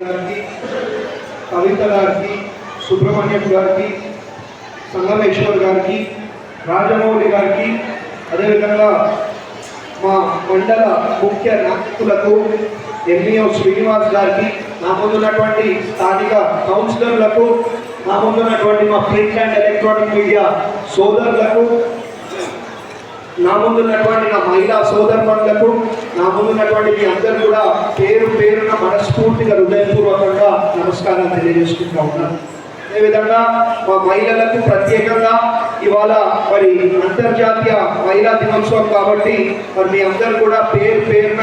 గారికి కవిత గారికి సుబ్రహ్మణ్యం గారికి సంగమేశ్వర్ గారికి రాజమౌళి గారికి అదేవిధంగా మా మండల ముఖ్య నాయకులకు ఎంఈఓ శ్రీనివాస్ గారికి నా ముందున్నటువంటి స్థానిక కౌన్సిలర్లకు నా ముందున్నటువంటి మా ప్రింట్ అండ్ ఎలక్ట్రానిక్ మీడియా సోదరులకు నా ముందున్నటువంటి నా మహిళా సోదరులకు నా ముందున్నటువంటి మీ అందరు కూడా పేరు పేరున మనస్ఫూర్తిగా హృదయపూర్వకంగా నమస్కారాలు తెలియజేసుకుంటా ఉన్నాను. అదేవిధంగా మా మహిళలకు ప్రత్యేకంగా ఇవాళ మరి అంతర్జాతీయ మహిళా దినోత్సవం కాబట్టి మరి మీ అందరు కూడా పేరు పేరున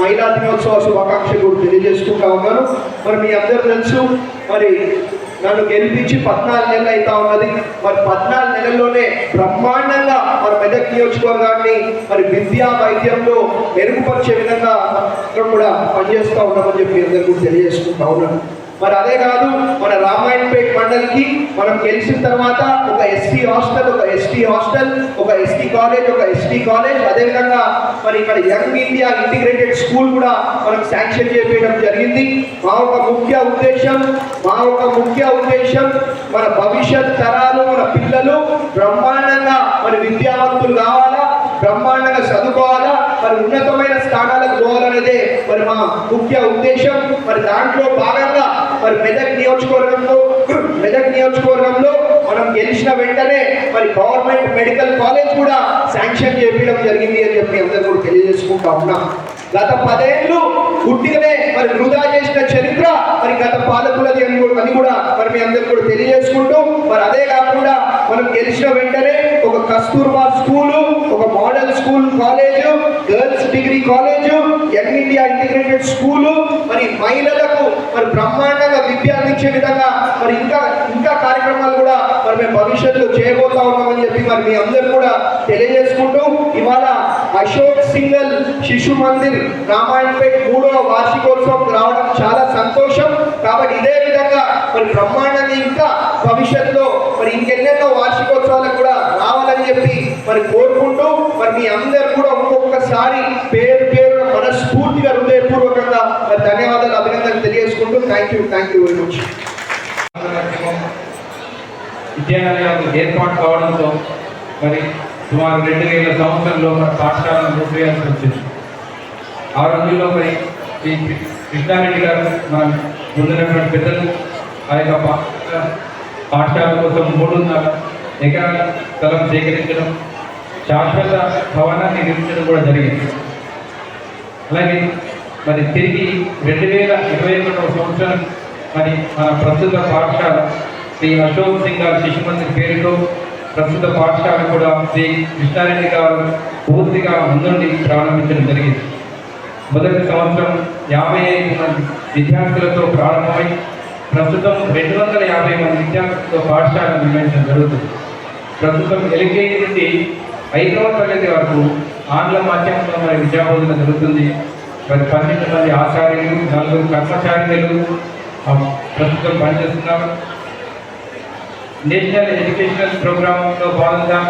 మహిళా దినోత్సవ శుభాకాంక్షలు తెలియజేసుకుంటా ఉన్నారు మరి మీ అందరు తెలుసు మరి నన్ను గెలిపించి పద్నాలుగు నెలలు అవుతా ఉన్నది. మరి పద్నాలుగు నెలల్లోనే బ్రహ్మాండంగా మరి మెదక్ నియోజకవర్గాన్ని మరి విద్యా వైద్యంలో మెరుగుపరిచే విధంగా కూడా పనిచేస్తూ ఉన్నామని చెప్పి అందరికీ తెలియజేసుకుంటా ఉన్నాను. మరి అదే కాదు మన రామాయణపేట మండలికి మనం గెలిచిన తర్వాత ఒక ఎస్టీ హాస్టల్ ఒక ఎస్టీ హాస్టల్ ఒక ఎస్టీ కాలేజ్ ఒక ఎస్టీ కాలేజ్ అదేవిధంగా మరి ఇక్కడ యంగ్ ఇండియా ఇంటిగ్రేటెడ్ స్కూల్ కూడా మనం శాంక్షన్ చేయడం జరిగింది. మా ఒక ముఖ్య ఉద్దేశం మా ఒక ముఖ్య ఉద్దేశం మన భవిష్యత్ తరాలు మన పిల్లలు బ్రహ్మాండంగా మరి విద్యావంతులు కావాలా బ్రహ్మాండంగా చదువుకోవాలా మరి ఉన్నతమైన స్థానాలకు పోవాలనేదే మరి మా ముఖ్య ఉద్దేశం. మరి దాంట్లో భాగంగా మరి మెదక్ నియోజకవర్గంలో మెదక్ నియోజకవర్గంలో మనం గెలిచిన వెంటనే మరి గవర్నమెంట్ మెడికల్ కాలేజ్ కూడా శాంక్షన్ చేయడం జరిగింది అని చెప్పి అందరూ కూడా తెలియజేసుకుంటా ఉన్నాం. గత పదేళ్ళు పుట్టికనే మరి వృధా చేసిన చరిత్ర మరి గత పాలకులది అని కూడా అని కూడా మరి మీ అందరికి కూడా తెలియజేసుకుంటూ మరి అదే కాకుండా మనం గెలిచిన వెంటనే ఒక కస్తూర్బా స్కూలు ఒక model school college girls degree college young India integrated school. మరి మహిళలకు మరి బ్రహ్మాండంగా విద్య అందించే విధంగా మరి ఇంకా ఇంకా కార్యక్రమాలు కూడా మరి మేము భవిష్యత్తులో చేయబోతా ఉన్నామని చెప్పి మరి మీ అందరు కూడా తెలియజేసుకుంటూ ఇవాళ అశోక్ సింగల్ శిశు మందిర్ రామాయణపేట మూడవ వార్షికోత్సవం రావడం చాలా సంతోషం. కాబట్టి ఇదే విధంగా మరి బ్రహ్మాండాన్ని ఇంకా భవిష్యత్తులో మరి ఇంకెన్నెన్నో వార్షిక మరి కోరుకుంటూ మరి మీ అందరు కూడా ఒక్కొక్కసారి పేరు పేరు మనస్ఫూర్తిగా హృదయపూర్వకంగా మరి ధన్యవాదాలు అభినందనలు తెలియజేసుకుంటూ thank you thank you very much విద్యాలయాలు ఏర్పాటు కావడంతో మరి సుమారు రెండు వేల సంవత్సరంలో మన పాఠశాలను మూసివేయాల్సి వచ్చింది. ఆ రోజుల్లో మరి ఈ కృష్ణారెడ్డి గారు మన ముందున్నటువంటి పెద్దలు ఆ యొక్క పాఠశాల పాఠశాల కోసం మూడున్నర ఎకరాల స్థలం సేకరించడం శాశ్వత భవనాన్ని నిర్మించడం కూడా జరిగింది. అలాగే మరి తిరిగి రెండు వేల ఇరవై ఒకటవ సంవత్సరం మరి మన ప్రస్తుత పాఠశాల శ్రీ అశోక్ సింగ్ గారు శిశు మందిర్ పేరుతో ప్రస్తుత పాఠశాల కూడా శ్రీ కృష్ణారెడ్డి గారు పూర్తిగా ముందుండి ప్రారంభించడం జరిగింది. మొదటి సంవత్సరం యాభై ఐదు మంది విద్యార్థులతో ప్రారంభమై ప్రస్తుతం రెండు వందల యాభై మంది విద్యార్థులతో పాఠశాల నిర్వహించడం జరుగుతుంది. ప్రస్తుతం ఎల్కేజీ నుండి ఐదవ తరగతి వరకు ఆంగ్ల మాధ్యమంలో మరి విద్యాబోధన జరుగుతుంది. మరి పన్నెండు మంది ఆచార్యులు నలుగురు కర్మచార్యులు ప్రస్తుతం పనిచేస్తున్నారు. నేషనల్ ఎడ్యుకేషనల్ ప్రోగ్రాంలో భాగంగా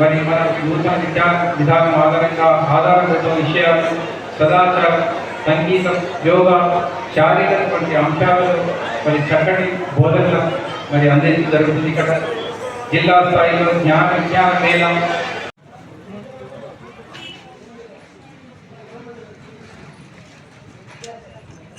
మరి మన నూతన విద్యా విధానం ఆధారంగా ఆధారభూత విషయాలు సదాచారం సంగీతం యోగా శారీరక వంటి అంశాలలో మరి చక్కటి బోధనలు మరి అందించడం జరుగుతుంది ఇక్కడ. జిల్లా స్థాయిలో జ్ఞాన విజ్ఞాన మేళం